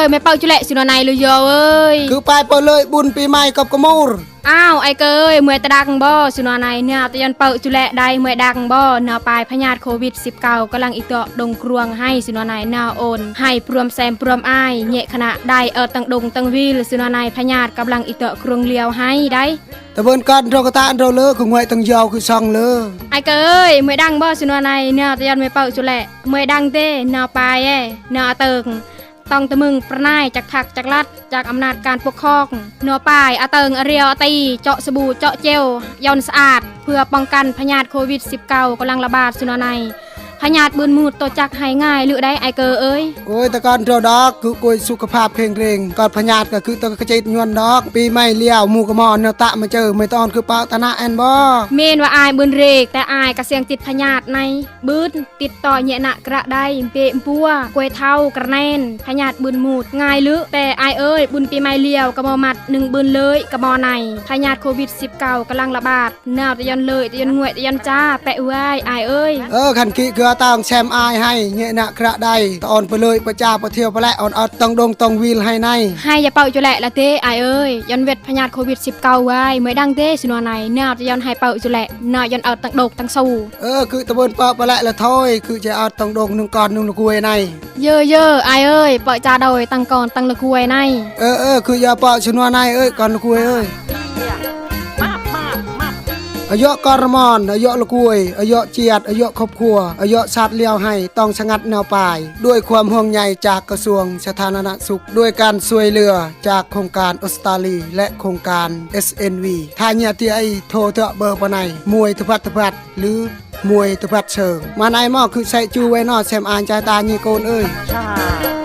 ยไม่เป่าจุแลสิโนนายเลยโยเอ้ยคือไปเปิดเลยบุญปีใหม่กับกระมูรอ้าวไอ้เกยเมื่อตะดังบ่สิโนนายเนี่ยตะยันเป่าจุแลได้เมื่อดังบ่เนาปลายพญาติโควิด 19กำลังอีกเตาะดงครวงให้สิโนนายนาโอน ให้พรวมแซมพรวมอ้ายเหยะขณะได้เออตังดงตังวิลสิโนนายพญาติกำลังอีกเตาะครวงเลียวให้ได้แต่เบิ่นกันเราก็ตาอันเราเลยคือหวยตังยาวคือซองเลยไอ้เกยเมื่อดังบ่สิโนนายเนี่ยตะยันไม่เป่าจุแลเมื่อดังเต้เนาปลายเอ้เนาเติง ต้องตะมึงประนายจากถักจากลัดจากอำนาจการปกครองเนัวป้ายอาเติงอเรียวอตี เจาะสบู่เจาะเจลยอนสะอาด เพื่อป้องกันพยาธิโควิด -19 กำลังระบาดสุนใน พยาธิบืนมูดตัวจักหายง่ายหรือได้ไอเกอเอ้ยโอ้ยแต่ก่อนเราดอกคือกุยสุขภาพแข็งแรงก่อนพญาตก็คือตะกระจิตยวนดอก ปีใหม่เลี้ยวหมู่กะมอนเนาะตะมาเจอไม่ตอนคือเปาตะนะแอนบ่เมนว่าอายบืนเรก แต่อายกระเสียงติดพยาธิในบืนติดต่อเยะหนะกระไดเปะปัวกวยเท้ากระแนนพยาธิบืนมูดง่ายหรือแต่อายเอ้ยบุญปีใหม่เลี้ยวกระมอมัดหนึ่งบืนเลยกระมอในพยาธิโควิด -19 กำลังระบาดหนาวตะยันเลยตะยันงวยตะยันจ้าแปะเว้ยอายเอ้ยเออคันกี้คือตางแชมอายให้เนี่ยนะกระไดตอតើងឆែមអាយហើយញាក់ណាក់ក្រាក់ដៃតអូនពលួយបចាប្រធាវប្លែអូនអត់តងដងតងវីលហើយណៃហើយយ៉ាប៉ៅចុលែឡាទេអាយអើយយន់វេតផ្ញាតកូវីដ19វ៉ៃមិនដឹងទេស្នួណៃណាតយន់ហើយប៉ៅចុលែណាយន់អត់តងដកតងស៊ូអឺគឺតើនប៉ៅប្លែឡាថយគឺជាអត់តងដងនឹងកននឹងលគួយណៃយើយើអាយអើយប៉ៅចាដោយតងកនតងលគួយណៃអឺអឺគឺយ៉ាប៉ៅស្នួណៃអើយកនលគួយអើយ อะเอะอายเอ้ยเป่าจ้าโดยตังก่อนตังละคุยในเอเยาเปาชนวในเอ้ยก่อนละกุยเอ้ยาะกรมอนอายะละกุยอายะเจียดอายะครอบครัวอายะสัตว์เลี้ยวให้ต้องชะงัดแนวปลาย ด้วยความห่วงใยจากกระทรวงสาธารณสุข ด้วยการช่วยเหลือจากโครงการออสตาลี และโครงการ SNV ถ้าเนี่ยที่ไอโทรเถอะเบอร์ปะไหนมวยทพัดทพัดหรือมวยทพัดเชิง มาในหม้อคือใส่จูไว้นอแซมอานใจตาญีโกนเอ้ยช่